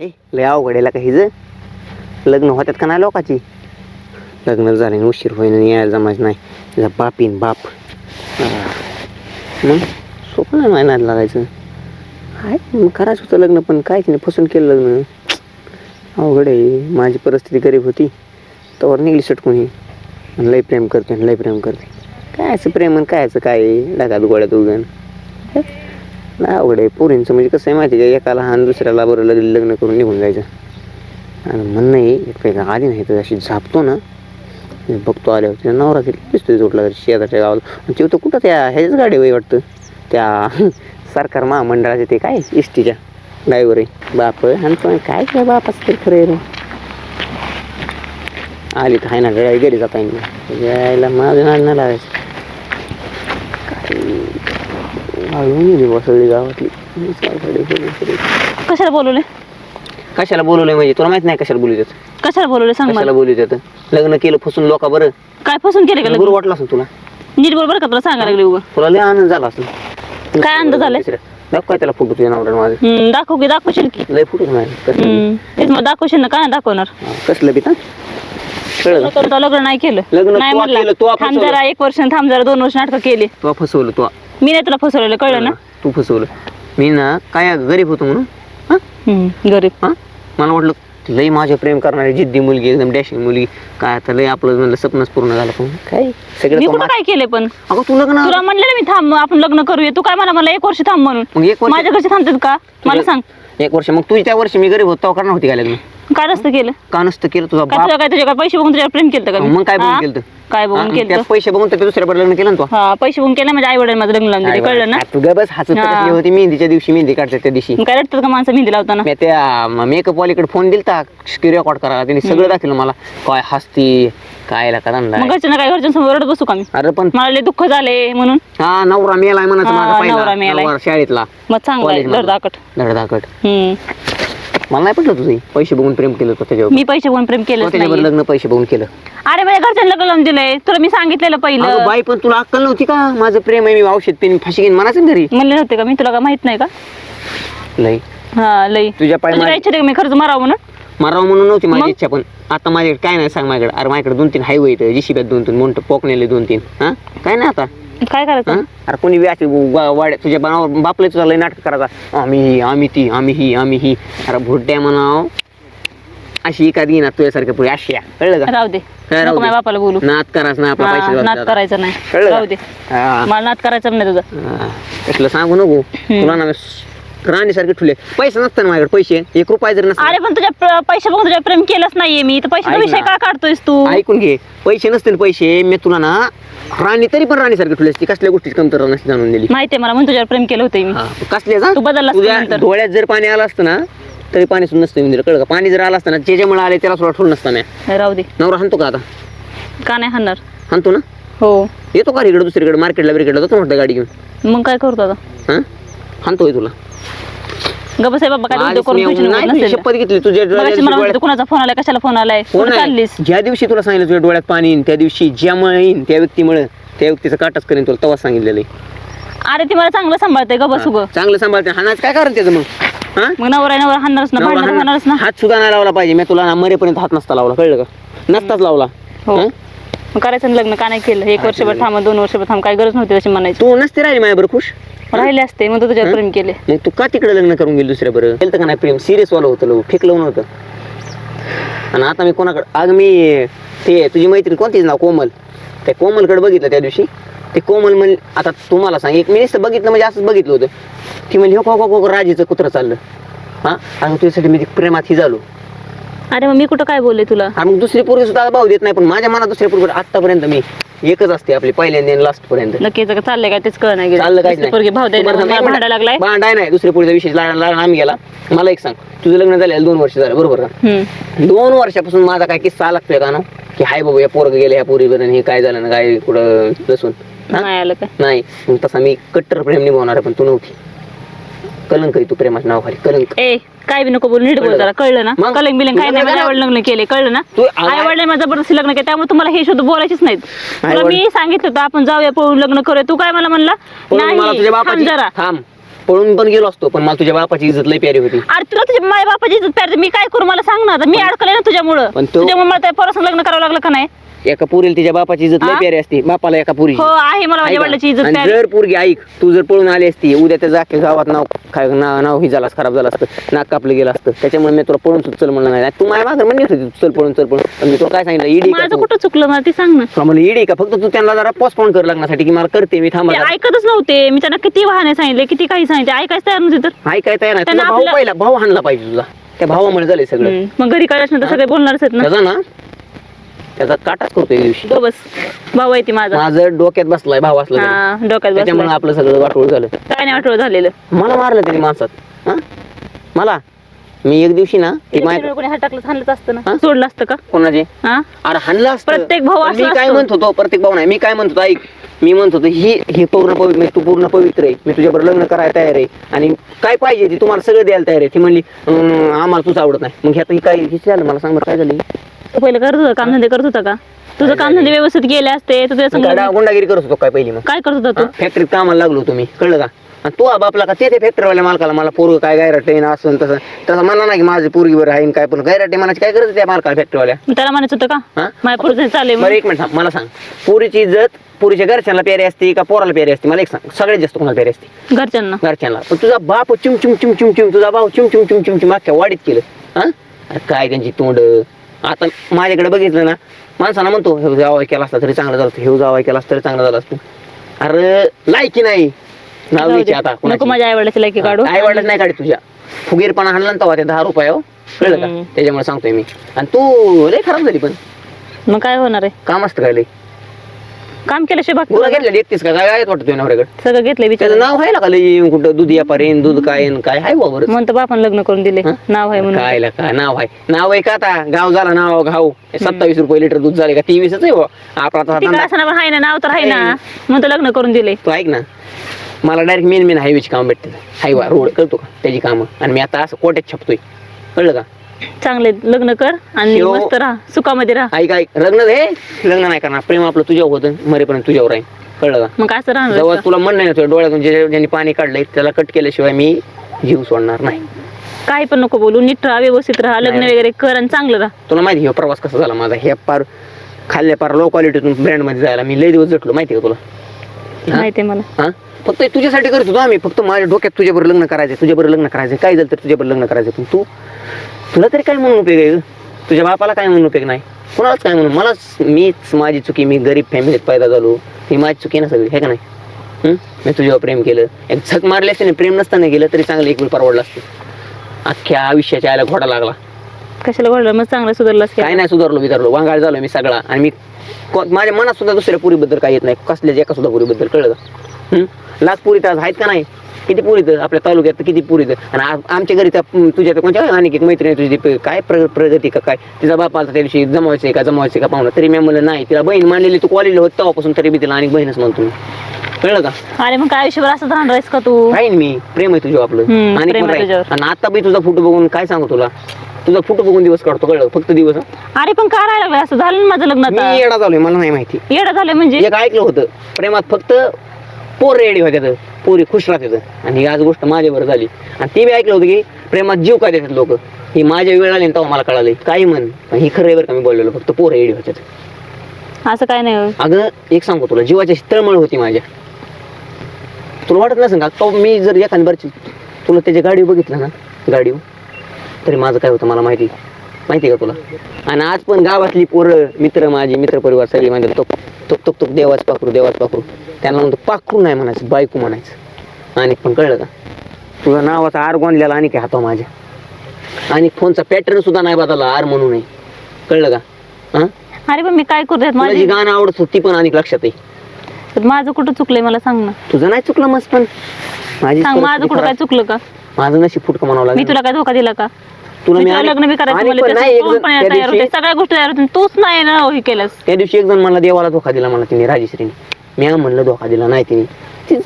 हे लय अवघड काही का लग्न होत्यात का नाही लोकाची? लग्न झाले उशीर होईन आणि यायला जमायच नाही. बापीन बाप मग सोपं नाही नाद लागायचं. काय मग करायचं होतं लग्न पण काय तिने फसून केलं लग्न? अवघड आहे. माझी परिस्थिती गरीब होती. तवर निघली सटकून ही. आणि लय प्रेम करते आणि लय प्रेम करते. काय असं प्रेम काय असं काय? डगात गोळ्यात उगण नाही लय अवघड आहे. पोरींचं म्हणजे कसं आहे माहिती आहे का? एकाला हा दुसऱ्याला बरं लग्न लग्न करून निघून जायचं. आणि म्हणणं आहे काही आधी नाही तर अशी झापतो ना. बघतो आल्यावर तिचा नवरा किती दिसतोय जोडला शेजारच्या गावाला. ते तर कुठं त्या ह्याच्याच गाडी वय वाटतं. त्या सरकार महामंडळाचे ते काय? एस टीच्या ड्रायव्हर आहे. बाप आणि पण काय काय बाप असते तरी खरं आहे रे. आली तर आहे ना गळ्या घरी जाता येईल. यायला माझं नाद ना लागायचं काय हळून गेली बसवली गावातली कशाला बोलवले? कशाला बोलवलंय म्हणजे? तुला माहीत नाही कशाला बोलू देत? कशाला बोलवले सांग कशाला बोलू देत? लग्न केलं फसून लोका बरं. काय फसून केले का गुरु लग्न? वाटलं असेल तुला. नीट बरोबर का तुला सांगायला लागले उगं तुला लय आनंद झाला असेल. काय आनंद झालाय? दाखव काय त्याला फोटो तुझ्या नावरा माझं. हम्म, दाखव की दाखवशील की लय फोटो नाही कसलं हम्म, तेच मग दाखवशील ना काय नाही दाखवणार कसलं बी? कळलं? का? लग्न लग्न नाही केलं. लग्न नाही तू म्हटलं केलं, तू आपण थांब सोडलं. जरा एक वर्ष थांब जरा दोन वर्ष नाटकं केली. तू फसवलं तू. मी नाही तुला फसवलेलं कळलं ना? तू फसवलं. मी ना काय गरीब होतो म्हणून हा? हम्म, गरीब. हा? मला वाटलं लई माझे प्रेम करणारी जिद्दी मुलगी एकदम डॅशिंग मुलगी. काय आता लय आपलं म्हणलं स्वप्नच पूर्ण झालं पण. काय? सगळं मी कुठं काय केलंय पण? अगं तू लग्न तुला म्हणलेलं मी थांब आपण लग्न करूया. तू काय मला मला एक वर्ष थांब म्हणून. मग एक वर्ष माझ्या घरचे थांबतात का? मला सांग. एक वर्ष. मग तुझ्या त्या वर्षी मी गरीब होतो करणार होती काय लग्न? काय रस्ते केलं? का नसतं केलं? तुझा काय बाप तुझ्या काय तुझ्या पैसे बघून तुझ्या प्रेम केलं का मी? मग काय? केलं? काय बघून केलं पैसे बघून तर ते दुसऱ्या लग्न केलं ना तू? हा पैसे बघून केलं माझ्या आई वडील माझं लग्न लावून दिले कळलं ना? तू ग बस हसत हा. होती मेहंदीच्या दिवशी मेहंदी काढतात त्या दिवशी. मग काय रडतात का माणसं मेहंदी लावताना? मी त्या मेकअप वालीकडे फोन दिलता रेकॉर्ड करायला. त्यांनी सगळं दाखवलं मला. काय हसती काय का धंदा मग. घरच्यांना काय घरच्यांसमोर रडत बसू का मी? अरे पण मला लय दुःख झाले म्हणून. हा नवरा मेलाय म्हणायचं हा, माझा पहिला. नवरा मेलाय. नवरा शाळेतला. मग College मधला. धडधाकट. धडधाकट. हम्म. मला नाही पटलं तुझं पैसे बघून प्रेम केलं होतं त्याच्यावर. मी पैसे बघून प्रेम तो केलंच त्याच्यावर लग्न पैसे बघून केलं. अरे माझ्या घरच्यांना लग्न लावून दिलंय. तुला मी सांगितलेलं अगं पहिलं बाई पण तुला अक्कल नव्हती का? माझं प्रेम आहे मी औषध पेन फाशी घेईन. ना घरी. म्हणले नव्हते का मी? तुला का माहीत नाही का? नाही हा लई. तुझ्या पाय काय इच्छा का मी खर्च मारावं म्हणून? मारावं म्हणून नव्हती माझी? इच्छा पण आता माझ्याकडे काय नाही सांग माझ्याकडे. अरे माझ्याकडे दोन तीन हायवे आहेत. जिशिब्यात दोन तीन मोठं पोकनेले दोन तीन हा? काय नाही आता? काय हा? करायचं अरे कोणी बी अशी वा- वाड्या तुझ्या बनावर बापले तुझा लय नाटक करायचा. आम्ही ही आम्ही ती आम्ही ही आम्ही ही. अरे भुड्या म्हणाव. अशी एखादी ना तुझ्यासारख्या पुढे अशी आहे. कळलं का? राहू दे. काय राहू नको दे? माझ्या बापाला बोलू. नात करायच ना आपला हा, पैसे नाद करायचं नाही. कळलं राहू दे. का? हा. मला नाद करायचं नाही तुझं. हा. कसलं सांगू नको. तुला ना सारखे ठुले. पैसे नसतात माझ्याकडे पैसे. एक रुपया जरी नसतात अरे पण तुझ्या प्र- पैसे बघून तुझ्या प्रेम केलंच नाहीये मी. तर पैशाचा ऐक विषय ना. का काढतोयस तू? ऐकून घे. पैसे नसतील पैसे. मी तुला ना राणी तरी पण राणी सारखी ठुले असती. कसल्या गोष्टीची कमतरता नसती जाणून दिली. माहितीये मला म्हणून तुझ्यावर प्रेम केलं होतं मी. हा. कसल्या जा? तू बदललास तुझ्या नंतर. डोळ्यात जर पाणी आलं असतं ना तरी पाणी सुद्धा नसतं मी दिलं. कळलं का? पाणी जर आलं असतं ना त्याच्यामुळे आले त्याला सुद्धा ठोल नसता मी. राहू दे. नवरा हाणतो का आता? का नाही हाणणार? हाणतो ना? हो. येतो का इकडे दुसरीकडे? मार्केटला ब्रिकेटला जातो म्हटलं गाडी घेऊन? मग काय करतो आता? हा? हाणतोय तुला. गबस आहे बाबा काय उद्योग करून आज तुझी मी- निवड नाही, नसेल शपथ घेतली तुझ्या मगाशी मला डोळ्यात म्हणतो कुणाचा फोन आलाय कशाला फोन आलाय? हो. चाललीस? ज्या दिवशी तुला सांगितलं तुझ्या डोळ्यात पाणी येईन त्या दिवशी ज्यामुळे येईन त्या व्यक्तीमुळे त्या व्यक्तीचा काटाच करेन तुला तेव्हा सांगितलेलं आहे. अरे ती मला चांगलं सांभाळते गबस उग. चांगलं सांभाळते. हाणाच काय कारण त्याचं मग? हा? मग नवरा नवरा हाणणारच ना नवरा हाण- ना. हात सुद्धा नाही लावला पाहिजे. मी तुला ना मरेपर्यंत हात नसता लावला कळलं का? नसताच लावला. हो. हं? मग करायचं ना लग्न का नाही केलं? एक वर्षभर थांब दोन वर्षभर थांब काय गरज नव्हती तशी म्हणायची. तू नसते राहिली माझ्याबरोबर खुश? राहिले असते मग तू तुझ्यावर प्रेम केले. मग तू का तिकडे लग्न करून गेली दुसऱ्या बरं? केलं का नाही प्रेम? सिरियस वालं होतं लो फेकलं नव्हतं. आणि आता मी कोणाकडे अग मी ते तुझी मैत्रीण कोणतीच नाव? कोमल. त्या कोमलकडे बघितलं त्या दिवशी. ते कोमल म्हण आता तुम्हाला सांग एक मी नुसतं बघितलं म्हणजे असंच बघितलं होतं. ती म्हणली हो हो हो राजीचं कुत्रं चाललं. हा? आणि तुझ्यासाठी मी प्रेमात ही झालो. अरे मग मी कुठं काय बोलले तुला? मग दुसरी पोरगी सुद्धा भाव देत नाही पण माझ्या मनात दुसऱ्या पोरगी आतापर्यंत मी एकच असते आपली पहिल्यांदा लास्ट पर्यंत नक्की याचं चाललंय काय तेच कळ नाही. चाललं भाव लागलाय. भांडाय नाही दुसऱ्या पुढचा विषय आम्ही गेला. मला एक सांग तुझं लग्न झालेलं दोन वर्ष झालं बरोबर का? हम्म. दोन वर्षापासून माझा काय किस्सा आला का ना की हाय बाबा या पोरग गेले ह्या पोरीवर आणि हे काय झालं ना काय कुठं लसून? नाही आलं काय? नाही. मग तसा मी कट्टर प्रेम निभावणार आहे, पण तू नव्हती. कलंक आहे तू प्रेमाच्या नावाखाली कलंक. ए काय बी नको बोल नीट बोल कळलं जरा कळलं ना? मग? कलिंग बिलिंग काय नाही लग्न माझ्या लग्न केले कळलं ना? तू आई वडील माझं जबरदस्ती लग्न केलं त्यामुळे तुम्हाला हे शब्द बोलायचीच नाहीत. तुला आई-वडील- मी सांगितलं होतं आपण जाऊया पळून लग्न करूया. तू काय मला म्हणला? मला नाही तुझ्या थांब बापाची जरा. थांब. पळून पण गेलो असतो पण मला तुझ्या बापाची इज्जत लई प्यारी होती. अरे तुला तुझ्या माय बापाची इज्जत प्यार मी काय करू मला सांग ना आता. मी अडकले ना तुझ्यामुळं. पण तो- तुझ्यामुळे मला त्या पोरासंग लग्न करावं लागलं का नाही? एका पुरीला तिच्या बापाची इज्जत हा? प्यारी असते बापाला एका पुरी हो आहे मला माझ्या वडिलाची इज्जत प्यार. जर पोरगी ऐक तू जर पळून आली असती उद्या त्या जाके गावात नाव काय नाव नाव ही झालं असतं, खराब झालं असतं नाक कापलं गेलं असतं त्याच्यामुळे मी तुला पळून चल म्हणलं नाही. तू माझ्या मागं म्हणली होती चल पळून चल पळून. पण मी तुला काय सांगितलं का माझं तू? कुठं चुकलं मला ती सांग ना. तुला म्हणलं इडी का? फक्त तू त्यांना जरा पोस्टपोन कर लग्नासाठी की मला करते मी थांबा ते जरा. ऐकतच नव्हते. मी त्यांना किती वाहने सांगितले किती काही सांगितले. ऐकायचं तयार नव्हते तर. ऐकाय तयार नाही. त्यांना तुला भाऊ आपलं- पहिला भाऊ हाणला पाहिजे तुझा त्या भावामुळे झालंय सगळं. हम्म. मग घरी काढायचं नंतर सगळे बोलणारच आहेत ना. त्याचा ना? त्याचा काटाच करतो एक दिवशी. गो बस भाऊ आहे ती माझा. माझं डोक्यात बसलाय भाव असला तरी. हा डोक्यात त्याच्यामुळे. आपलं सगळं वाटोळ झालं. काय नाही आठवड झालेलं. मला मारलं त्यांनी माणसात. हा? मला? मी एक दिवशी ना ती माय कोणी हात टाकलं हाणलंच असतं हा? ना सोडलं असतं का? कोणाचे? हा? अरे हाणलं असतं. प्रत्येक भाऊ पण मी असला काय असतो. म्हणत होतो प्रत्येक भाऊ नाही. मी काय म्हणत होतो ऐक मी म्हणत होतो ही ही पूर्ण पवित्र तू पूर्ण पवित्र आहे. मी तुझ्याबरोबर लग्न करायला तयार आहे. आणि काय पाहिजे ती? तुम्हाला सगळं द्यायला तयार आहे. ती म्हणली "अं, आम्हाला तुझं आवडत नाही. मग ह्यात ही काय हे झालं? मला सांग बरं काय झालं तू पहिलं करत होता कामधंदे करत होता का? तुझं कामधंदे व्यवस्थित गेले असते तुझ्या संग गुंडागिरी करत होतो काय पहिली मग? काय करत होता तू? फॅक्टरीत कामाला लागलो तुम्ही कळलं का? आणि तो बापला का ते ते फॅक्टरीवाल्या मालकाला मला पोरग काय गायराटे असं तसं. तसं म्हणा ना की माझे पोरगी बरं आहे आणि काय पण गायराटे म्हणायची काय करत त्या मालकाला फॅक्टरीवाल्या मग त्याला म्हणायचं होतं का? हा? माझ्या पुढे चालेल बरं एक मिनिट थांब, मला सांग. पोरीची इज्जत पोरीच्या घरच्यांना प्यारी असते का पोराला प्यारी असते? मला एक सांग सगळ्यात जास्त कोणाला प्यारी असते? घरच्यांना. घरच्यांना. पण तुझा बाप चिम चिम चिम चिम चिम तुझा भाऊ चिम चिम चिम चिम चिम अख्ख्या वाडीत केलं. हा? अरे काय त्यांची तोंड? आता माझ्याकडे बघितलं ना माणसाला म्हणतो हे जावाय केला असता तरी चांगलं झालं असतं हे जावाय केला असता तरी चांगलं झालं असतं. अरे लायकी नाही? जाऊ घ्यायची दे. आता नको माझ्या आई वडिलाची लायकी काढू. आई वडील नाही काढत तुझ्या. फुगीरपणा हाणला ना तेव्हा ते दहा रुपये कळलं का. त्याच्यामुळे सांगतोय मी. आणि तू लय खराब झाली पण. मग काय होणार आहे? काम असतं काय लय काम केल्याशिवाय बाकी गुन्हा तुला घेतलेली एकतीस का? काय वाटतं तुझ्या नवऱ्याकडे? सगळं त्याचं विचार नाव आहे ना का लय कुठं दूध या पारेन दूध काय न काय? आहे बाबा बरं. म्हणतो बापान लग्न करून दिले? नाव आहे म्हणून. काय नाव आहे. नाव आहे का आता? गाव झाला नाव घाव सत्तावीस रुपये लिटर दूध झाले का? तेवीसच आहे बुवा. आपला धंदा. पण आहे ना नाव तर आहे ना. म्हणतो लग्न करून दिले. तू ऐक ना. मला डायरेक्ट मेन मेन हायवेची काम भेटते हायवा रोड कळतो का? त्याची कामं. आणि मी आता असं कोट्यात छपतोय. कळलं का? चांगले लग्न कर आणि शिव- मस्त राहा सुखामध्ये राहा. ऐक ऐक. लग्न हे लग्न नाही करणार. प्रेम आपलं तुझ्यावर होतं. मरेपर्यंत तुझ्यावर आहे. कळलं का? मग असं राहणार जेव्हा का? तुला मन नाही ना तुझ्या डोळ्यातून जे ज्यांनी पाणी काढलंय त्याला कट केल्याशिवाय मी जीव सोडणार नाही. काही पण नको बोलू. नीट राहा व्यवस्थित राहा लग्न नाही. वगैरे कर आणि चांगलं राहा. तुला माहिती आहे प्रवास कसा झाला माझा? हे पार खाल्ल्या पार लो क्वालिटीतून ब्रँडमध्ये जायला मी लय दिवस जटलो माहिती आहे का तुला? माहितीये मला. हा? फक्त तुझ्यासाठी करत होतो आम्ही. फक्त माझ्या डोक्यात तुझ्याबरोबर लग्न करायचं तुझ्याबरोबर लग्न करायचं काय झालं तर तुझ्याबरोबर लग्न करायचं पण तू तुला तरी काय म्हणून उपयोग आहे? तुझ्या बापाला काय म्हणून उपयोग नाही? कुणालाच काय म्हणून? मलाच मीच माझी चुकी मी गरीब फॅमिलीत पैदा झालो. ही माझी चुकी ना सगळी हे का नाही? मी तुझ्यावर प्रेम केलं. एक झक मारली असते ना प्रेम नसताना गेलं तरी चांगलं एक वेळ परवडलं असतं. अख्ख्या आयुष्याच्या आयला घोडा लागला. कशाला घडलं मग चांगलं सुधारलंस काय नाही सुधारलो विधारलो वांगाळ झालो मी सगळा. आणि मी को- माझ्या मनात सुद्धा दुसऱ्या पुरीबद्दल काय येत नाही. कसल्याच एका सुद्धा पुरीबद्दल कळलं का? लाख पुरी तर आहेत का नाही? किती पुरी तर आपल्या तालुक्यात किती पुरी तर आणि आमच्या घरी त्या तुझ्या त्या कोणत्या आणि एक मैत्रिणी तुझी? काय प्र- प्रगती का काय? तिचा बाप त्या दिवशी जमावायचं का जमावायचं का पाहुणं? तरी मी म्हणलं नाही तिला बहीण मानलेली तू कॉलेजला होत तेव्हापासून तरी बी तिला आणि बहीणच म्हणतो मी. कळलं का? अरे मग काय आयुष्यभर असंच राहणार आहेस का तू? राहीन मी. प्रेम आहे तुझ्या आपलं. हम्म, आणि प्रेम पण आहे. राहीन. तुझ्यावर. आणि आता बी तुझा फोटो बघून काय सांगू तुला? तुझा फोटो बघून दिवस काढतो कळलं? फक्त दिवस हं? अरे पण काय लागलं असं झालं ना माझं लग्न मी आता. येडा झालोय मला नाही माहिती. येडं झालं म्हणजे? एक ऐकलं होतं. प्रेमात फक्त पोर रेडी होत्यात पोरी खुश राहतात. आणि ही आज गोष्ट माझ्यावर झाली. आणि ते बी ऐकलं होतं की प्रेमात जीव काय देतात लोक? ही माझ्या वेळ आली तेव्हा मला कळालं. काही म्हण पण ही खरं बरं का मी बोललेलो. फक्त पोर रेडी होत्यात असं काय नाही अगं एक सांगतो तुला जीवाची तळमळ होती माझ्या. तुला वाटत नसेल का? तो मी जर एखादी बरची तुला त्याच्या गाडी बघितलं ना गाडीवर तरी माझं काय होतं मला माहिती माहिती का तुला? आणि आज पण गावातली पोरं मित्र माझे मित्र परिवार सगळे म्हणजे तो तो तो तो देवाच पाखरू देवाच पाखरू. त्यांना म्हणतो पाखरू नाही म्हणायचं बायको म्हणायचं. आणि पण कळलं का? तुझा नावाचा आर गोंदलेला आणि काय हातो माझ्या. आणि फोनचा पॅटर्न सुद्धा नाही बदलला आर म्हणून नाही कळलं का? हा? अरे पण मी काय करू देत? तुला जी माझी गाणं आवडत ती पण आणि लक्षात आहे. माझं कुठं चुकलंय मला सांग ना. तुझं नाही चुकलं मस्त पण. माझी सांग माझं परिस्थिती कुठं काय खराब. चुकलं का? माझं नशीब फुटकं म्हणावं मी लागेल. तुला काय धोका दिला का? तुला मी मी तुला आणि- लग्न बी करायचं आणि म्हणलं पण तसं नाही, एक तू जण- पण त्या तयार होते दिवशी- सगळ्या गोष्टी तयार होते तूच नाही ना हे केलंस. त्या दिवशी एक जण मला देवाला धोका दिला मला तिने राजेश्रीने मी हा म्हणलं धोका दिला नाही तिने. तीच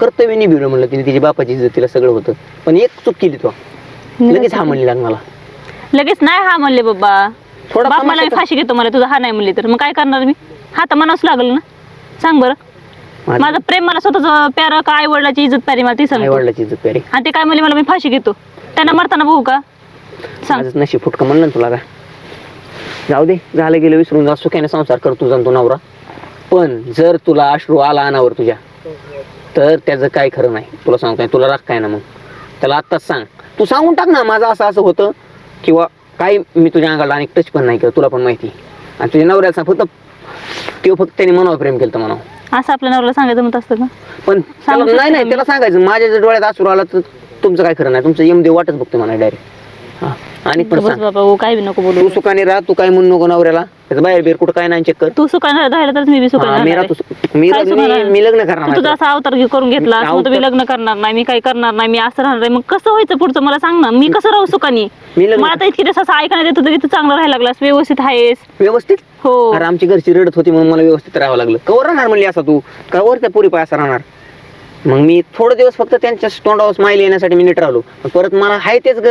कर्तव्य निभिवलं म्हणलं तिने तिच्या बापाची इज्जत तिला सगळं होतं. पण एक चूक केली तो. लगेच हा म्हणली लाग मला लगेच नाही हा म्हणले बाबा. थोडा बाप मला तमाशा फाशी घेतो मला तुझा हा नाही म्हणले तर. मग काय करणार मी? हा तर मनाच लागल ना. सांग बरं. माझं- माझं प्रेम मला स्वतःच प्यार का आई वडिलाची इज्जत प्यारी मला ती आई सांगतो वडिलाची इज्जत करे आणि ते काय म्हणले मला मी फाशी घेतो. त्यांना मरताना बघू का? सांग. नशीब फुटकं म्हणलं ना तुला का जाऊ दे झालं गेलं विसरून जा. सुख्याने संसार कर तुझा आणि तो नवरा. पण जर तुला अश्रू आला अनावर तुझ्या तर त्याचं काय खरं नाही. तुला सांगतोय तुला राग काय ना मग. त्याला आत्ताच सांग. तू सांगून टाक ना माझं असं असं होतं. किंवा काही मी तुझ्या अंगाला आणि टच पण नाही केलं तुला पण माहिती. आणि तुझ्या नवऱ्याला सांग फक्त ते फक्त त्याने मनावर प्रेम केलं म्हणावं. असं आपल्या नवऱ्याला सांगायचं म्हणत असतं का पण त्याला सांगू नाही शकते नाही. त्याला सांगायचं. माझ्या जर डोळ्यात असूर आला तर तुमचं काय खरं नाही. तुमचं यमदेव वाटच बघतो मला डायरेक्ट हा. आणि पण बस सांग. बाबा हो काय बी नको तू बोलू सुखाने राहा तू काय म्हणू नको नवऱ्याला. त्याचं बाहेर बेर कुठं काय नाही चेक कर. तू सुखाने राहिला तरच मी बी हा, सुखाने मी राहणार काय सुखाने मी- लग्न करणार तू तुझा नाही. असा अवतार घे- करून घेतला. मी असं मी लग्न करणार नाही मी काय करणार नाही. मी असं राहणार आहे. मग कसं व्हायचं पुढचं? मला सांग ना. मी कसं राहू सुखानी मी लग्न मला तर इतकी दिवस असं ऐकण्यात येत होतं की तू चांगलं राहायला लागलास व्यवस्थित आहेस. व्यवस्थित? हो. अरे आमची घरची रडत होती म्हणून मला व्यवस्थित राहावं लागलं. कवर राहणार म्हणली असा तू? कवर त्या पुरी पाय असं राहणार? मग मी थोडे दिवस फक्त त्यांच्या तोंडावर स्माईल येण्यासाठी मी नीट राहिलो. पण परत मला हाय तेच ग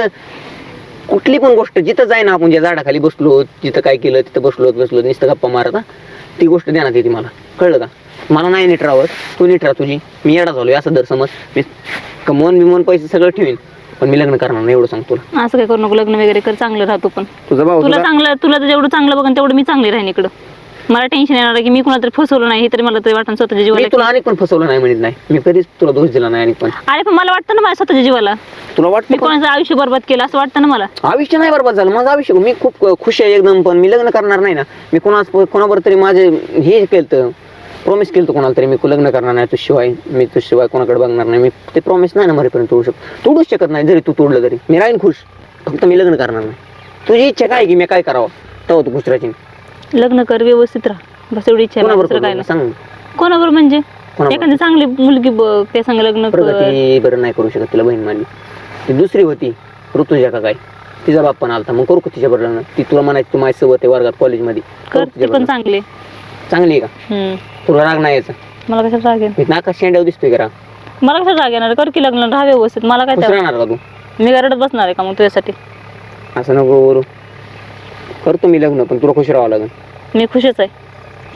कुठली पण गोष्ट जिथं जाय ना आपण ज्या झाडाखाली बसलो जिथं काय केलं तिथं बसलो बसलो नुसतं गप्पा मारत ती गोष्ट ध्यानात येते मला. कळलं का? मला नाही नीट राहत तू नीट राहा तुझी. मी येडा झालोय असं दर समज. मी कमवून बिमवून पैसे सगळं ठेवीन. पण मी लग्न करणार नाही एवढं सांगतो तुला. असं काय करू नको लग्न वगैरे कर चांगलं राहतो पण. तुझा भाऊ तुला तुला चांगलं तुला तर जेवढं चांगलं बघन तेवढं मी चांगली राहीन इकडं. मला टेन्शन येणार की मी कुणाला तरी फसवलं नाही हे तरी मला तरी वाटतं स्वतःच्या मी जीवाला तुला अनेक पण फसवलं नाही म्हणत नाही. मी कधीच तुला दोष दिला नाही अनेक पण अरे पण मला वाटतं ना माझ्या स्वतःच्या जीवाला. तुला मी वाटतं? कोणाचं आयुष्य बरबाद केलं असं वाटतं ना मला. आयुष्य नाही बरबाद झालं. माझं आयुष्य मी खूप खुश आहे एकदम पण मी लग्न करणार नाही ना. मी कोणाच कोणाबरोबर तरी माझे हे केलं प्रॉमिस केलं कोणाला तरी मी लग्न करणार नाही तू शिवाय मी तू शिवाय कोणाकडे बघणार नाही. मी ते प्रॉमिस नाही ना मरेपर्यंत तोडू शकतो. तोडूच शकत नाही जरी तू तोडलं तरी. मी राहीन खुश. फक्त मी लग्न करणार नाही. तुझी इच्छा काय आहे की मी काय करावं? तेव्हा तू खुश राहशील लग्न कर व्यवस्थित राहा. बस एवढी इच्छा आहे दुसरं काय नाही सांग. कोणाबरोबर म्हणजे? कोणाबरोबर? एखादी चांगली मुलगी बघ त्या संग लग्न कर. प्रगती बरं नाही करू शकत तिला बहीण मानली. ती दुसरी होती ऋतुजा का काय? तिचा बाप पण आलता मग करू का तिच्या लग्न? ती तुला म्हणायची तू माझी सोबत आहे वर्गात कॉलेजमध्ये. कर ती पण चांगली चांगली आहे का? हम्म. तुला राग नाही यायचा मला कशाला राग येणार? मी नाका शेंड्यावर दिसतोय का राग? मला कशाला राग येणार? कर की लग्न राहा व्यवस्थित. मला काय खुश त्यावर? राहणार का तू? मी घरात बसणार आहे का मग तुझ्यासाठी? असं नको करू. करतो मी लग्न पण तुला खुश राहावं लागेल. मी खुशच आहे.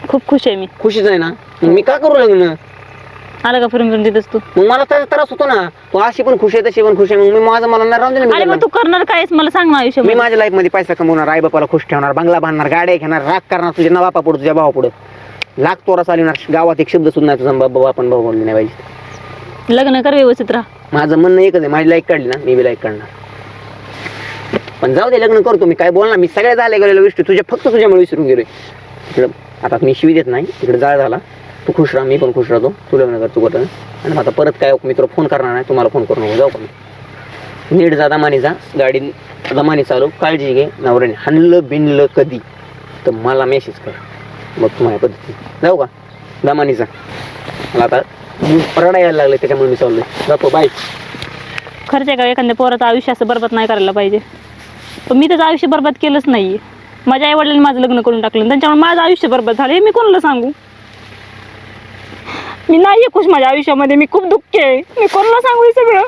खूप खुश आहे मी. खुशीच आहे ना? मग मी का करू लग्न? आलं का फिरून फिरून तिथेच तू? मग मला त्याचा त्रास होतो ना. तू अशी पण खुश आहे तशी पण खुश आहे. मग मी माझं मला नाही राहून दे ना मी अरे लग्न. मग तू करणार कायच मला सांग ना मी आयुष्य माझ्या लाईफमध्ये पैसा कमवणार आई बापाला खुश ठेवणार बंगला बांधणार गाड्या घेणार राग करणार तुझ्या ना बापा पुढे तुझ्या भावा पुढे लाख तोरा चालवणार गावात एक शब्द सुद्धा नाही तुझा बाबा आपण भाऊ बोलले नाही पाहिजे. लग्न कर व्यवस्थित राहा. माझं म्हणणं एकच आहे माझी लाईक काढली ना मी बी लाईक काढणार. पण जाऊ दे लग्न करतो मी काय बोलणार मी सगळ्या झाले गेलेल्या गोष्टी तुझ्या फक्त तुझ्यामुळे विसरून गेलोय. इकडं आता मी शिवी देत नाही. इकडे जाळ झाला. तू खुश राहा मी पण खुश राहतो. तू लग्न कर तू करतो आणि आता परत काय मी तुला फोन करणार नाही तुम्हाला फोन करू नको. जाऊ का नीट जा दमानी जा. गाडी दमानी चालू काळजी घे नवऱ्याने. हाणलं बिनलं कधी? तर मला मेसेज कर. मग तुम्हाला पद्धती जाऊ का? दमानी जा. मला आता रडा यायला लागलं त्याच्यामुळे मी चाललोय. जातो बाय खरंच आहे का? एखाद्या पोराचं आयुष्य असं बरबाद नाही करायला पाहिजे. पण मी त्याचं आयुष्य बरबाद केलंच नाही माझ्या आई वडिलांनी माझं लग्न करून टाकलं त्यांच्यामुळे माझं आयुष्य बरबाद झालं हे मी कोणाला सांगू? मी नाही खुश माझ्या आयुष्यामध्ये. मी खूप दुःखी आहे. मी कोणाला सांगू हे सगळं?